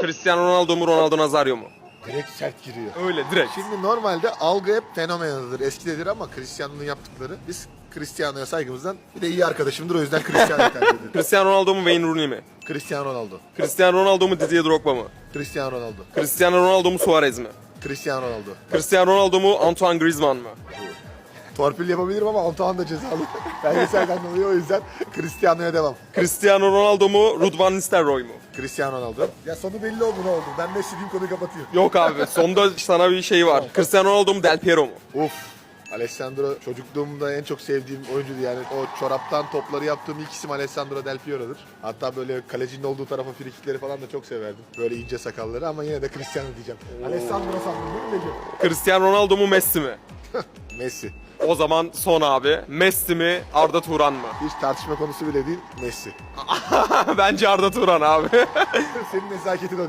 Cristiano Ronaldo mu Ronaldo Nazario mu? Direkt sert giriyor. Öyle direkt. Şimdi normalde algı hep fenomendir, eskidedir ama Cristiano'nun yaptıkları biz Cristiano'ya saygımızdan bir de iyi arkadaşımdır o yüzden Cristiano'yu tercih ediyorum. Cristiano Ronaldo mu Wayne Rooney mi? Cristiano Ronaldo. Cristiano Ronaldo mu Didier Drogba mı? Cristiano Ronaldo. Cristiano Ronaldo mu Suarez mi? Cristiano Ronaldo. Cristiano Ronaldo mu Antoine Griezmann mı? Torpil yapabilirim ama Antoine da cezalı. Belgeselden dolayı o yüzden Cristiano'ya devam. Cristiano Ronaldo mu Ruud van Nistelrooy mu? Cristiano Ronaldo. Ya sonu belli oldu ne oldu. Ben Messi diyeyim konuyu kapatayım. Yok abi sonda sana bir şey var. Cristiano Ronaldo mu Del Piero mu? Uf. Alessandro çocukluğumda en çok sevdiğim oyuncuydu yani. O çoraptan topları yaptığım ilk isim Alessandro Del Piero'dur. Hatta böyle kalecinin olduğu tarafa frikikleri falan da çok severdim. Böyle ince sakalları ama yine de Cristiano diyeceğim. Alessandro sandım değil mi Recep? Cristiano Ronaldo mu Messi mi? Messi. O zaman son abi. Messi mi Arda Turan mı? Hiç tartışma konusu bile değil. Messi. Bence Arda Turan abi. Senin nezaketin o